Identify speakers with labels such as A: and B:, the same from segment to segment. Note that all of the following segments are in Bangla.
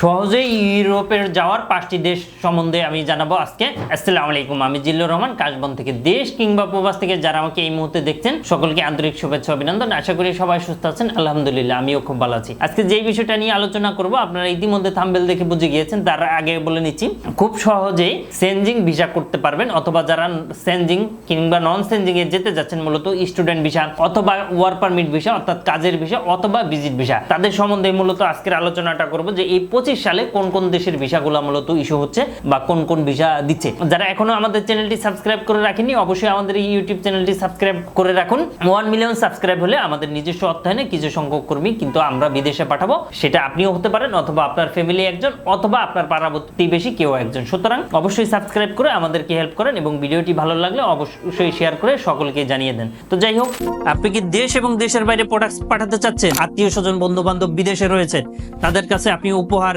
A: সহজেই ইউরোপের যাওয়ার পাঁচটি দেশ সম্বন্ধে আমি জানাব আজকে। আসসালামু আলাইকুম, আমি জিল্লুর রহমান, কাশবন থেকে দেশ কিংবা প্রবাস থেকে যারা আমাকে এই মুহূর্তে দেখছেন, সকলকে আন্তরিক শুভেচ্ছা, অভিনন্দন। আশা করি সবাই সুস্থ আছেন, আলহামদুলিল্লাহ, আমিও খুব ভালো আছি। আজকে যেই বিষয়টা নিয়ে আলোচনা করব, আপনারা ইতিমধ্যে থাম্বেল দেখে বুঝে গিয়েছেন, তার আগে বলে নিচ্ছি, খুব সহজেই সেনজিং ভিসা করতে পারবেন, অথবা যারা সেনজিং কিংবা নন সেনজিং এ যেতে যাচ্ছেন, মূলত স্টুডেন্ট ভিসা অথবা ওয়ার্ক পারমিট ভিসা, অর্থাৎ কাজের ভিসা অথবা ভিজিট ভিসা। তাদের সম্বন্ধে মূলত আজকের আলোচনাটা করব যে এই পঁচিশ সালে কোন কোন দেশের ভিসাগুলো মূলত ইস্যু হচ্ছে বা কোন কোন ভিসা দিচ্ছে। যারা এখনও আমাদের চ্যানেলটি সাবস্ক্রাইব করে রাখেনি অবশ্যই আমাদের এই ইউটিউব চ্যানেলটি সাবস্ক্রাইব করে রাখুন। ওয়ান মিলিয়ন সাবস্ক্রাইব হলে আমাদের নিজস্ব অর্থায়নে কিছু সংখ্যক কর্মী কিন্তু আমরা বিদেশে পাঠাবো। সেটা আপনিও হতে পারেন অথবা আপনার ফ্যামিলি একজন অথবা আপনার পাড়া প্রতিবেশী কেউ একজন। সুতরাং অবশ্যই সাবস্ক্রাইব করে আমাদেরকে হেল্প করেন এবং ভিডিওটি ভালো লাগলে অবশ্যই শেয়ার করে সকলকে জানিয়ে দেন। তো যাই হোক, আপনি কি দেশ এবং দেশের বাইরে প্রোডাক্ট পাঠাতে চাচ্ছেন? আত্মীয় স্বজন বন্ধু বান্ধব বিদেশে রয়েছে। তাদের কাছে আপনি উপহার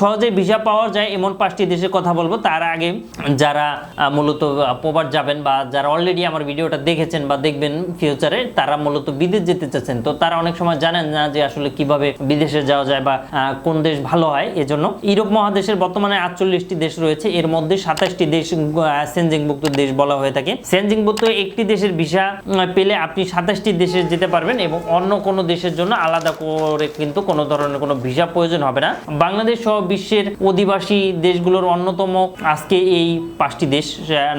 A: সহজে ভিসা পাওয়া যায় এমন পাঁচটি দেশের কথা বলব। তার আগে যারা মূলত প্রবাদ যাবেন বা যারা অলরেডি আমার ভিডিওটা দেখেছেন বা দেখবেন ফিউচারে তারা মূলত বিদেশ যেতে চাচ্ছেন। তো তারা অনেক সময় জানেন না যে আসলে কীভাবে বিদেশে যাওয়া যায় বা কোন দেশ ভালো হয় এজন্য। ইউরোপ মহাদেশের বর্তমানে আটচল্লিশটি দেশ রয়েছে। এর মধ্যে সাতাশটি দেশ সেনজিংভুক্ত দেশ বলা হয়ে থাকে। সেনজিংভুক্ত একটি দেশের ভিসা পেলে আপনি সাতাশটি দেশে যেতে পারবেন এবং অন্য কোনো দেশের জন্য আলাদা করে কিন্তু কোনো ধরনের কোনো ভিসা প্রয়োজন হবে না। বাংলাদেশ সহ বিশ্বের অধিবাসী দেশগুলোর অন্যতম আজকে এই পাঁচটি দেশ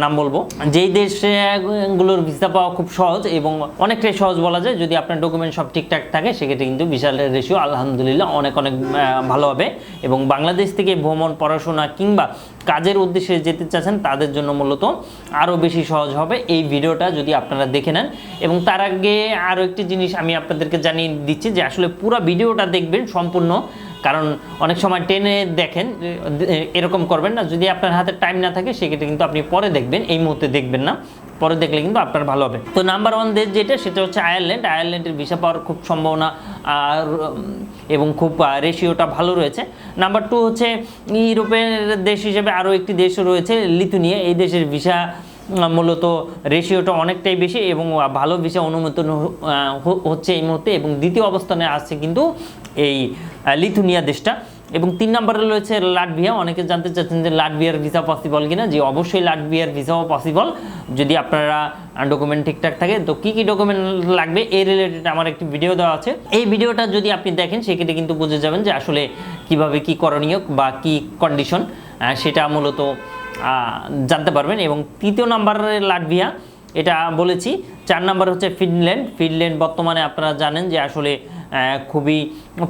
A: নাম বলব। যেই দেশগুলোর ভিসা পাওয়া খুব সহজ এবং অনেকটাই সহজ বলা যায়, যদি আপনার ডকুমেন্ট সব ঠিকঠাক থাকে, সেক্ষেত্রে কিন্তু ভিসার রেশিও আলহামদুলিল্লাহ অনেক অনেক ভালো হবে এবং বাংলাদেশ থেকে ভ্রমণ, পড়াশোনা কিংবা কাজের উদ্দেশ্যে যেতে চাচ্ছেন, তাদের জন্য মূলত আরও বেশি সহজ হবে এই ভিডিওটা যদি আপনারা দেখে নেন। এবং তার আগে আরও একটি জিনিস আমি আপনাদেরকে জানিয়ে দিচ্ছি যে আসলে পুরো ভিডিওটা দেখবেন সম্পূর্ণ কারণ অনেক সময় টেনে দেখেন এরকম করবেন না। যদি আপনার হাতে টাইম না থাকে, সেক্ষেত্রে কিন্তু আপনি পরে দেখবেন, এই মুহূর্তে দেখবেন না। পরে দেখলে কিন্তু আপনার ভালো হবে। তো নাম্বার ওয়ান দেশ যেটা, সেটা হচ্ছে আয়ারল্যান্ড আয়ারল্যান্ডের ভিসা পাওয়ার খুব সম্ভাবনা, আর এবং খুব রেশিওটা ভালো রয়েছে। নাম্বার টু হচ্ছে, ইউরোপের দেশ হিসেবে আরও একটি দেশ রয়েছে, লিথুনিয়া। এই দেশের ভিসা মূলত রেশিওটা অনেকটাই বেশি এবং ভালো ভিসা অনুমোদন হচ্ছে এই মুহূর্তে এবং দ্বিতীয় অবস্থানে আসছে কিন্তু এই লিথুনিয়া দেশটা এবং তিন নম্বরে রয়েছে লাটভিয়া। অনেকে জানতে চাচ্ছেন যে লাটভিয়ার ভিসা পসিবল কিনা? যে অবশ্যই লাটভিয়ার ভিসাও পসিবল যদি আপনারা ডকুমেন্ট ঠিকঠাক থাকে, তো কী কী ডকুমেন্ট লাগবে এই রিলেটেড আমার একটি ভিডিও দেওয়া আছে। এই ভিডিওটা যদি আপনি দেখেন, সেক্ষেত্রে কিন্তু বুঝে যাবেন যে আসলে কীভাবে কি করণীয় বা কি কন্ডিশন সেটা মূলত জানতে পারবেন। এবং তৃতীয় নাম্বারে লাটভিয়া, এটা বলেছি, চার নম্বর হচ্ছে ফিনল্যান্ড। ফিনল্যান্ড বর্তমানে আপনারা জানেন যে আসলে খুবই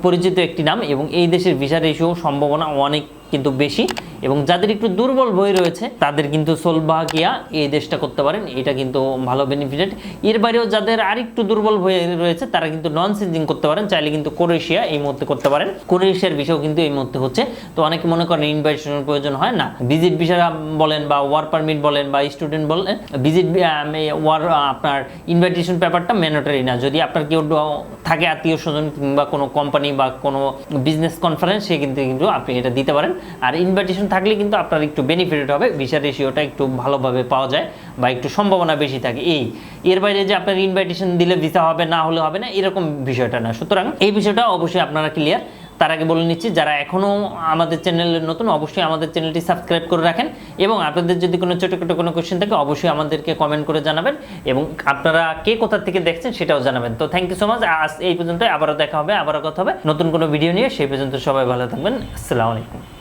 A: পরিচিত একটি নাম এবং এই দেশের ভিসা রেশিও সম্ভাবনা অনেক কিন্তু বেশি এবং যাদের একটু দুর্বল বই রয়েছে, তাদের কিন্তু সোলভাকিয়া এই দেশটা করতে পারেন, এটা কিন্তু ভালো বেনিফিটেড এর বাইরেও যাদের আর একটু দুর্বল বই রয়েছে, তারা কিন্তু নন সেঞ্জিং করতে পারেন, চাইলে কিন্তু ক্রোয়েশিয়া এই মুহূর্তে করতে পারেন। ক্রোয়েশিয়ার বিষয়ও কিন্তু এই মুহূর্তে হচ্ছে। তো অনেকে মনে করেন ইনভাইটেশনের প্রয়োজন হয় না। ভিজিট ভিসা বলেন বা ওয়ার পারমিট বলেন বা স্টুডেন্ট বলেন, ভিজিট ওয়ার আপনার ইনভাইটেশন পেপারটা ম্যান্ডেটরি না। যদি আপনার কেউ থাকে আত্মীয় স্বজন কিংবা কোনো কোম্পানি বা কোনো বিজনেস কনফারেন্স সে কিন্তু কিন্তু আপনি এটা দিতে পারেন। আর ইনভাইটেশন থাকলে কিন্তু আপনার একটু বেনিফিট হবে ভিসা রেশিওটা একটু ভালোভাবে পাওয়া যায় বা একটু সম্ভাবনা বেশি থাকে। এই, এর বাইরে যে আপনার ইনভাইটেশন দিলে ভিসা হবে না হলে হবে না, এরকম বিষয়টা না। সুতরাং এই বিষয়টা অবশ্যই আপনারা ক্লিয়ার তার আগে বলে নিচ্ছি, যারা এখনও আমাদের চ্যানেলের নতুন, অবশ্যই আমাদের চ্যানেলটি সাবস্ক্রাইব করে রাখেন এবং আপনাদের যদি কোনো ছোটো ছোটো কোনো কোয়েশ্চেন থাকে, অবশ্যই আমাদেরকে কমেন্ট করে জানাবেন এবং আপনারা কে কোথা থেকে দেখছেন সেটাও জানাবেন। তো থ্যাংক ইউ সো মাচ আজ এই পর্যন্ত আবারও দেখা হবে, আবারও কথা হবে। নতুন কোনো ভিডিও নিয়ে, সেই পর্যন্ত সবাই ভালো থাকবেন। আসসালামু আলাইকুম।